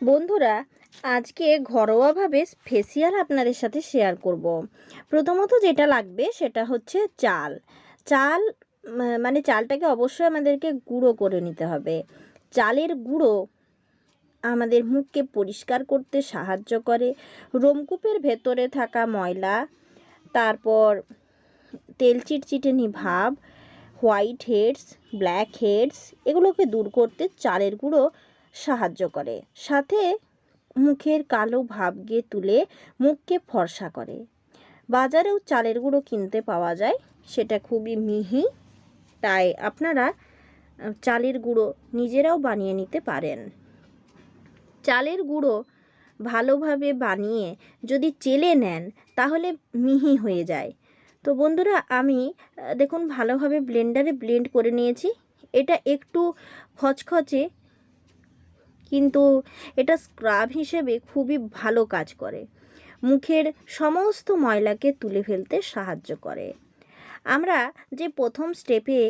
বন্ধুরা, আজকে ঘরোয়াভাবে ফেসিয়াল আপনাদের সাথে শেয়ার করব। প্রথমত যেটা লাগবে সেটা হচ্ছে চাল। চাল মানে চালটাকে অবশ্যই আমাদেরকে গুঁড়ো করে নিতে হবে। চালের গুঁড়ো আমাদের মুখকে পরিষ্কার করতে সাহায্য করে। রোমকূপের ভেতরে থাকা ময়লা, তারপর তেল চিটচিটেনি ভাব হোয়াইট হেডস ব্ল্যাক হেডস এগুলোকে দূর করতে চালের গুঁড়ো সাহায্য করে। সাথে মুখের কালো ভাবকে তুলে মুখকে ফর্সা করে। বাজারেও চালের গুঁড়ো কিনতে পাওয়া যায়, সেটা খুবই মিহি। তাই আপনারা চালের গুঁড়ো নিজেরাও বানিয়ে নিতে পারেন। চালের গুঁড়ো ভালোভাবে বানিয়ে যদি চেলে নেন, তাহলে মিহি হয়ে যায়। তো বন্ধুরা, আমি দেখুন, ভালোভাবে ব্লেন্ডারে ব্লেন্ড করে নিয়েছি। এটা একটু খচখচে কিন্তু এটা স্ক্রাব হিসেবে খুবই ভালো কাজ করে। মুখের সমস্ত ময়লাকে তুলে ফেলতে সাহায্য করে। আমরা যে প্রথম স্টেপে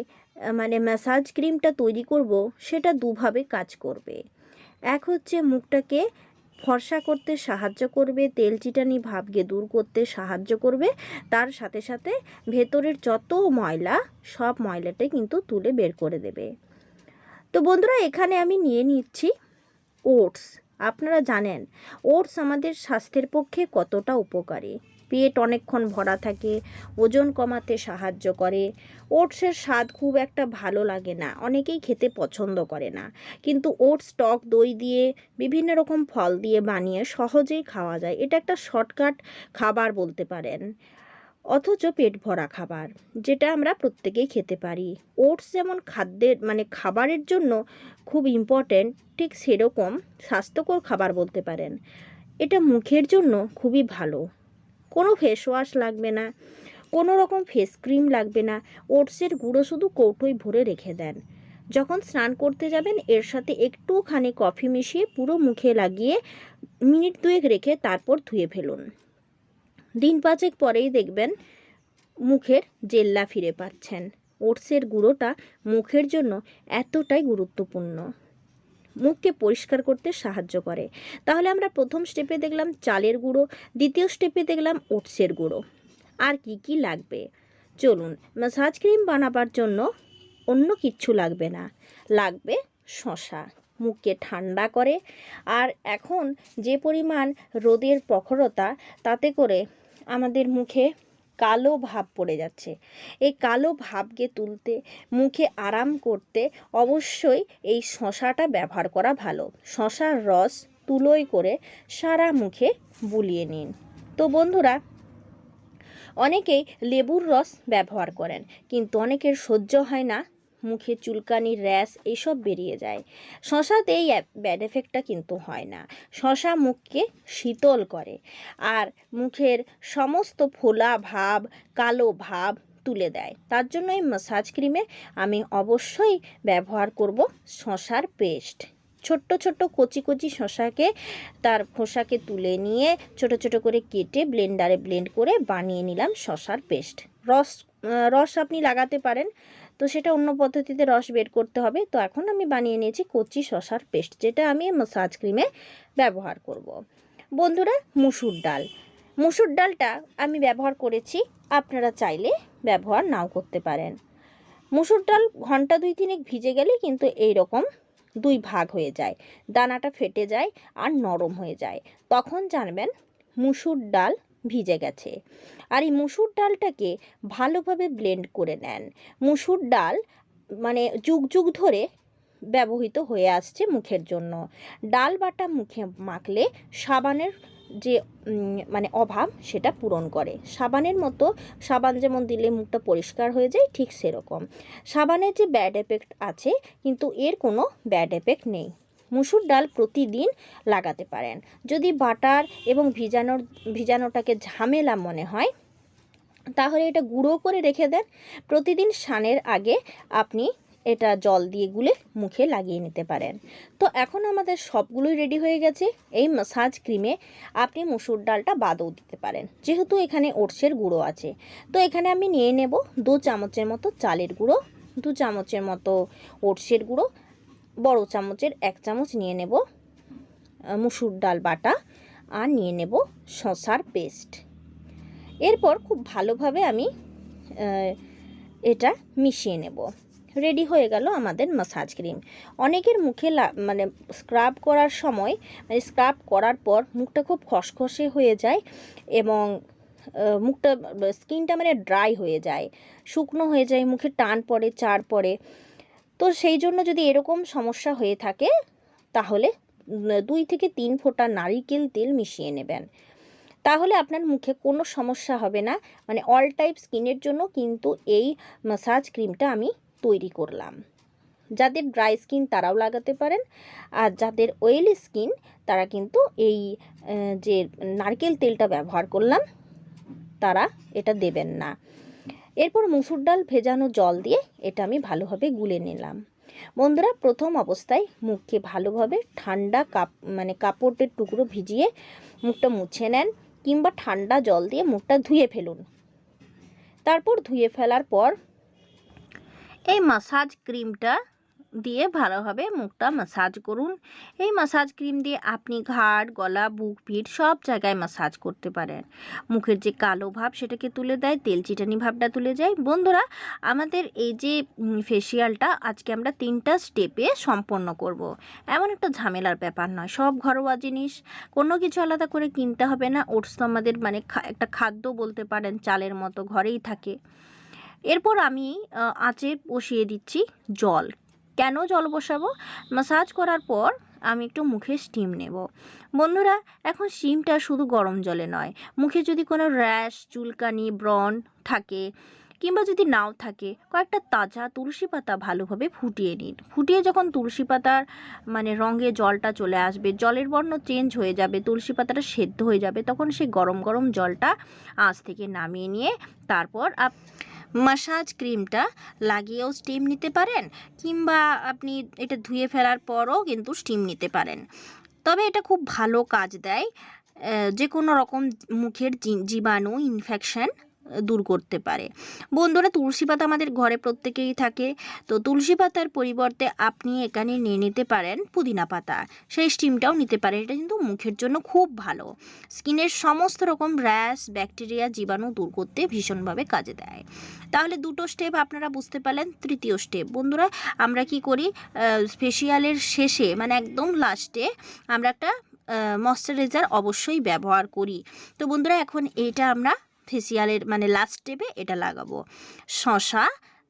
মানে ম্যাসাজ ক্রিমটা তৈরি করব, সেটা দুভাবে কাজ করবে। এক হচ্ছে মুখটাকে ফর্সা করতে সাহায্য করবে, তেল চিটানি ভাবকে দূর করতে সাহায্য করবে, তার সাথে সাথে ভেতরের যত ময়লা, সব ময়লাটাই কিন্তু তুলে বের করে দেবে। তো বন্ধুরা, এখানে আমি নিয়ে নিচ্ছি ওটস, আপনারা জানেন, ওটস আমাদের স্বাস্থ্যের পক্ষে কতটা উপকারী। পেট অনেকক্ষণ ভরা থাকে, ওজন কমাতে সাহায্য করে। ওটসের স্বাদ খুব একটা ভালো লাগে না, অনেকেই খেতে পছন্দ করে না। কিন্তু ওটস টক দই দিয়ে, বিভিন্ন রকম ফল দিয়ে বানিয়ে সহজেই খাওয়া যায়। এটা একটা শর্টকাট খাবার বলতে পারেন। অথচ পেট ভরা খাবার, যেটা আমরা প্রত্যেকেই খেতে পারি। ওটস যেমন খাদ্যের মানে খাবারের জন্য খুব ইম্পর্ট্যান্ট ঠিক সেরকম স্বাস্থ্যকর খাবার বলতে পারেন। এটা মুখের জন্য খুবই ভালো। কোনো ফেস ওয়াশ লাগবে না, কোনো রকম ফেস ক্রিম লাগবে না। ওটসের গুঁড়ো শুধু কৌটোয় ভরে রেখে দেন। যখন স্নান করতে যাবেন, এর সাথে একটুখানি কফি মিশিয়ে পুরো মুখে লাগিয়ে মিনিট দুয়েক রেখে তারপর ধুয়ে ফেলুন। দিন পাঁচেক পরেই দেখবেন মুখের জেল্লা ফিরে পাচ্ছেন। ওটসের গুঁড়োটা মুখের জন্য এতটাই গুরুত্বপূর্ণ। মুখকে পরিষ্কার করতে সাহায্য করে। তাহলে আমরা প্রথম স্টেপে দেখলাম চালের গুঁড়ো, দ্বিতীয় স্টেপে দেখলাম ওটসের গুঁড়ো। আর কি কি লাগবে? চলুন ম্যাসাজ ক্রিম বানাবার জন্য অন্য কিচ্ছু লাগবে না। লাগবে শশা মুখকে ঠান্ডা করে। আর এখন যে পরিমাণ রোদের প্রখরতা, তাতে করে আমাদের মুখে কালো ভাব পড়ে যাচ্ছে। এই কালো ভাবকে তুলতে, মুখে আরাম করতে অবশ্যই এই শশাটা ব্যবহার করা ভালো। শশার রস তুলোই করে সারা মুখে বুলিয়ে নিন। তো বন্ধুরা, অনেকেই লেবুর রস ব্যবহার করেন, কিন্তু অনেকের সহ্য হয় না। মুখে চুলকানি, র্যাশ এইসব বেরিয়ে যায়। শশাতে এই ব্যাড এফেক্টটা কিন্তু হয় না। শশা মুখকে শীতল করে আর মুখের সমস্ত ফোলা ভাব, কালো ভাব তুলে দেয়। তার জন্য এই মাসাজ ক্রিমে আমি অবশ্যই ব্যবহার করব শশার পেস্ট ছোট্ট ছোট্ট, কচি কচি শশাকে তার খোসাকে তুলে নিয়ে ছোট ছোট করে কেটে ব্লেন্ডারে ব্লেন্ড করে বানিয়ে নিলাম শশার পেস্ট রস রস আপনি লাগাতে পারেন। তো সেটা অন্য পদ্ধতিতে রস বের করতে হবে। তো এখন আমি বানিয়ে নিয়েছি কচি শশার পেস্ট, যেটা আমি মাসাজ ক্রিমে ব্যবহার করব। বন্ধুরা, মুসুর ডাল। মুসুর ডালটা আমি ব্যবহার করেছি, আপনারা চাইলে ব্যবহার নাও করতে পারেন। মুসুর ডাল ঘণ্টা দুই তিনেক ভিজে গেলে কিন্তু এই রকম দুই ভাগ হয়ে যায়। দানাটা ফেটে যায় আর নরম হয়ে যায়। তখন জানবেন, মুসুর ডাল ভিজে গেছে। আর এই মুসুর ডালটাকে ভালোভাবে ব্লেন্ড করে নেন। মুসুর ডাল মানে যুগ যুগ ধরে ব্যবহৃত হয়ে আসছে মুখের জন্য। ডাল বাটা মুখে মাখলে সাবানের যে মানে অভাব সেটা পূরণ করে। সাবানের মতো, সাবান যেমন দিলে মুখটা পরিষ্কার হয়ে যায়, ঠিক সেরকম। সাবানের যে ব্যাড এফেক্ট আছে, কিন্তু এর কোনো ব্যাড এফেক্ট নেই। মুসুর ডাল প্রতিদিন লাগাতে পারেন। যদি বাটার এবং ভিজানোর, ভিজানোটাকে ঝামেলা মনে হয়, তাহলে এটা গুঁড়ো করে রেখে দেন। প্রতিদিন স্নানের আগে আপনি এটা জল দিয়ে গুলে মুখে লাগিয়ে নিতে পারেন। তো এখন আমাদের সবগুলোই রেডি হয়ে গেছে। এই মাসাজ ক্রিমে আপনি মুসুর ডালটা বাদও দিতে পারেন। যেহেতু এখানে ওটসের গুঁড়ো আছে। তো এখানে আমি নিয়ে নেব দু চামচের মতো চালের গুঁড়ো, দু চামচের মতো ওটসের গুঁড়ো বড় চামচের এক চামচ নিয়ে নেব মুসুর ডাল বাটা আর নিয়ে নেব শশার পেস্ট। এরপর খুব ভালোভাবে আমি এটা মিশিয়ে নেব। রেডি হয়ে গেল আমাদের মাসাজ ক্রিম। অনেকের মুখে মানে স্ক্রাব করার সময় মানে স্ক্রাব করার পর মুখটা খুব খসখসে হয়ে যায় এবং মুখটা, স্কিনটা মানে ড্রাই হয়ে যায়। শুকনো হয়ে যায়, মুখে টান পড়ে চার পড়ে। তো সেই জন্য যদি এরকম সমস্যা হয়ে থাকে, তাহলে দুই থেকে তিন ফোঁটা নারিকেল তেল মিশিয়ে নেবেন। তাহলে আপনার মুখে কোনো সমস্যা হবে না। মানে অল টাইপ স্কিনের জন্য কিন্তু এই মাসাজ ক্রিমটা আমি তৈরি করলাম। যাদের ড্রাই স্কিন তারাও লাগাতে পারেন, আর যাদের অয়েলি স্কিন তারা কিন্তু এই যে নারকেল তেলটা ব্যবহার করলাম, তারা এটা দেবেন না। এরপর মুসুর ডাল ভেজানো জল দিয়ে এটা আমি ভালোভাবে গুলে নিলাম। বন্ধুরা, প্রথম অবস্থায় মুখকে ভালোভাবে ঠান্ডা কাপ মানে কাপড়ের টুকরো ভিজিয়ে মুখটা মুছে নেন কিংবা ঠান্ডা জল দিয়ে মুখটা ধুয়ে ফেলুন। তারপর ধুয়ে ফেলার পর এই মাসাজ ক্রিমটা দিয়ে ভালোভাবে মুখটা মাসাজ করুন। এই মাসাজ ক্রিম দিয়ে আপনি ঘাড়, গলা, বুক, পিঠ সব জায়গায় মাসাজ করতে পারেন। মুখের যে কালো ভাব সেটাকে তুলে দেয়, তেল চিটানি ভাবটা তুলে যায়। বন্ধুরা, আমাদের এই যে ফেসিয়ালটা আজকে আমরা তিনটা স্টেপে সম্পন্ন করব। এমন একটা ঝামেলার ব্যাপার নয়। সব ঘরোয়া জিনিস, কোনো কিছু আলাদা করে কিনতে হবে না। ওটস তো আমাদের মানে একটা খাদ্য বলতে পারেন, চালের মতো ঘরেই থাকে। এরপর আমি আঁচে বসিয়ে দিচ্ছি জল। কেন জল বসাবো? মাসাজ করার পর আমি একটু মুখে স্টিম নেব। বন্ধুরা, এখন স্টিমটা শুধু গরম জলে নয়। মুখে যদি কোনো র্যাশ চুলকানি, ব্রণ থাকে কিংবা যদি নাও থাকে, কয়েকটা তাজা তুলসী পাতা ভালোভাবে ফুটিয়ে নিন। ফুটিয়ে যখন তুলসী পাতার মানে রঙে জলটা চলে আসবে, জলের বর্ণ চেঞ্জ হয়ে যাবে, তুলসী পাতাটা সেদ্ধ হয়ে যাবে, তখন সেই গরম গরম জলটা আঁচ থেকে নামিয়ে নিয়ে তারপর আপ মাসাজ ক্রিমটা লাগিয়েও স্টিম নিতে পারেন কিংবা আপনি এটা ধুয়ে ফেলার পরও কিন্তু স্টিম নিতে পারেন। তবে এটা খুব ভালো কাজ দেয় যে কোনো রকম মুখের জীবাণু ইনফেকশন দূর করতে পারে। বন্ধুরা, তুলসী পাতা আমাদের ঘরে প্রত্যেকেই থাকে। তো তুলসী পাতার পরিবর্তে আপনি এখানে নিয়ে নিতে পারেন পুদিনা পাতা। সেই স্টিমটাও নিতে পারেন। এটা কিন্তু মুখের জন্য খুব ভালো। স্কিনের সমস্ত রকম র্যাশ, ব্যাকটেরিয়া, জীবাণু দূর করতে ভীষণভাবে কাজে দেয়। তাহলে দুটো স্টেপ আপনারা বুঝতে পারলেন, তৃতীয় স্টেপ বন্ধুরা, আমরা কি করি? ফেসিয়ালের শেষে মানে একদম লাস্টে আমরা একটা ময়শ্চারাইজার অবশ্যই ব্যবহার করি। তো বন্ধুরা, এখন এটা আমরা ফেসিয়ালের মানে লাস্ট স্টেপে এটা লাগাবো। শশা,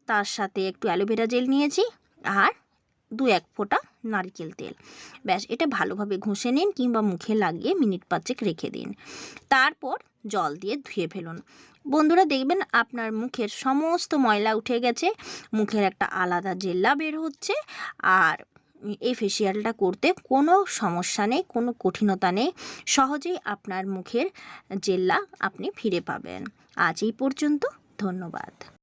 তার সাথে একটু অ্যালোভেরা জেল নিয়েছি আর দু এক ফোঁটা নারকেল তেল। ব্যাস, এটা ভালোভাবে ঘষে নিন কিংবা মুখে লাগিয়ে মিনিট পাঁচেক রেখে দিন। তারপর জল দিয়ে ধুয়ে ফেলুন। বন্ধুরা, দেখবেন আপনার মুখের সমস্ত ময়লা উঠে গেছে, মুখের একটা আলাদা জেল্লা বের হচ্ছে, আর এই ফেসিয়ালটা করতে কোনো সমস্যা নেই, কোনো কঠিনতা নেই। সহজেই আপনার মুখের জেল্লা আপনি ফিরে পাবেন। আজ এই পর্যন্ত, ধন্যবাদ।